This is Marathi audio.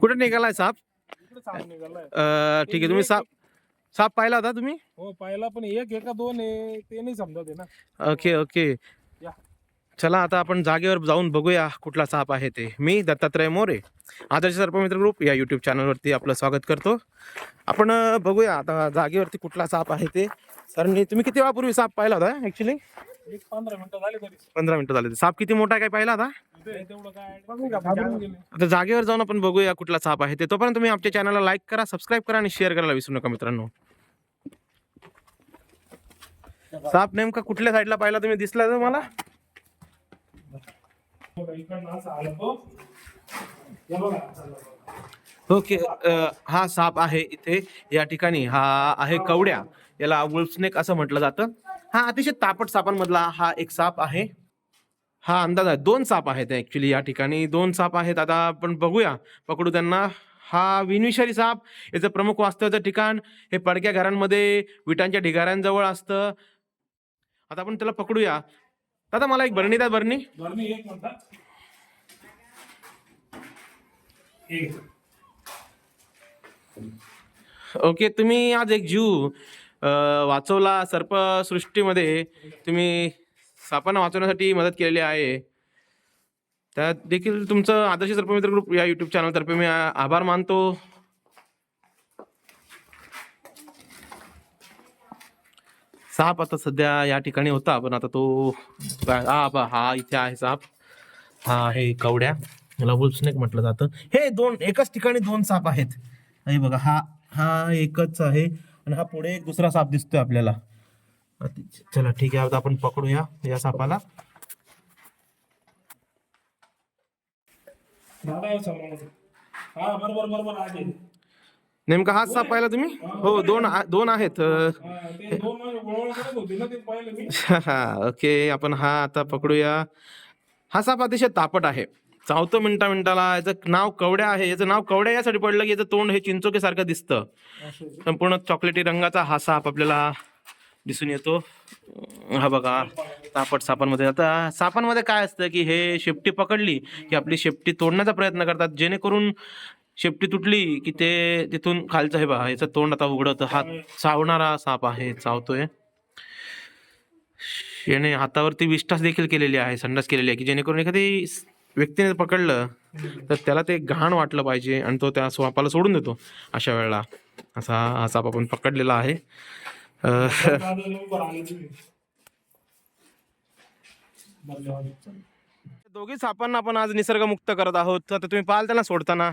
कुठं निघालाय साप? अं, ठीक आहे तुम्ही साप साप पाहिला होता तुम्ही? हो पाहिला पण एक एका दोन आहे ते नाही समजत आहे ना ओके ओके. या. चला आता आपण जागेवर जाऊन बघूया कुठला साप आहे ते. मी दत्तात्रय मोरे आदर्श सर्पमित्र ग्रुप या यूट्यूब चॅनलवरती आपलं स्वागत करतो. आपण अं, बघूया आता जागेवरती कुठला साप आहे ते. सरांनी तुम्ही किती वेळापूर्वी साप पाहिला होता ॲक्च्युली एक पंधरा मिनिटं झाली तरी. पंधरा मिनिटं झाले. साप किती मोठा आहे काय पाहिला होता इथे तेवढं काय बघू का घाबरून गेले. आता जागेवर जाऊन आपण बघूया कुठला साप आहे ते. तोपर्यंत तुम्ही आमच्या चॅनलला लाईक करा सबस्क्राईब करा आणि शेअर करायला विसरू नका मित्रांनो. साप नेमका कुठल्या साईडला पाहिला तुम्ही? दिसला तुम्हाला? बघा, इकडनं असं आलं तो हे बघा चाललं बघा. ओके अ, हा साप आहे इथे. या ठिकाणी हा आहे कवड्या. याला वुल्फस्नेक असं म्हटलं जातं. हा अतिशय तापट सापांमधला हा एक साप आहे. हा अंदाज आहे. दोन साप आहेत ऍक्च्युली या ठिकाणी. दोन साप आहेत. आता आपण बघूया. पकडू त्यांना. हा विनिशरी साप. याचं प्रमुख वास्तव्याचं ठिकाण हे पडक्या घरांमध्ये विटांच्या ढिगाऱ्यांजवळ असतं. आता आपण त्याला पकडूया. दादा मला एक बरणी द्या बरणी. ओके तुम्ही आज एक जीव. वाचवला सर्पसृष्टीमध्ये. तुम्ही सापांना वाचवण्यासाठी मदत केलेली आहे. त्यात देखील तुमचं आदर्श सर्पमित्र ग्रुप या युट्यूब चॅनलतर्फे मी आभार मानतो. साप आता सध्या या ठिकाणी होता पण आता तो हा बा हा इथे आहे साप. हा आहे कवड्या. याला वुल्फस्नेक म्हटलं जातं. हे दोन एकाच ठिकाणी दोन साप आहेत. हे बघा हा हा एकच आहे. आणि हा पुढे एक दुसरा साप दिसतोय आपल्याला. चला ठीक आहे आता आपण पकडूया या सापाला. दादा हे समोर. बरोबर बरोबर आहे. नेमका हाच साप पाहिला तुम्ही? हो दोन दोन आहेत ओके आपण हा आता पकडूया. हा साप अतिशय तापट आहे. चावतो मिनिटा मिनिटाला याचं नाव कवड्या आहे याचं नाव कवड्या यासाठी पडलं की याचं तोंड हे चिंचोके सारखं दिसतं. संपूर्ण चॉकलेटी रंगाचा हा साप आपल्याला दिसून येतो. हा बघा तापट सापांमध्ये. आता सापांमध्ये काय असतं की हे शेपटी पकडली की आपली शेपटी तोडण्याचा प्रयत्न करतात जेणेकरून शेपटी तुटली की ते तिथून खालचं हे बघा याचं तोंड आता उघडत. हा चावणारा साप आहे चावतोय. याने हातावरती विष्ठास देखील केलेली आहे संडास केलेली आहे की जेणेकरून एखादी व्यक्तीने पकडलं तर त्याला ते घाण वाटलं पाहिजे आणि तो त्या सापाला सोडून देतो अशा वेळेला. असा हा साप आपण पकडलेला आहे. दोघी सापांना आपण आज निसर्गमुक्त करत आहोत. आता तुम्ही पाहाल त्यांना सोडताना.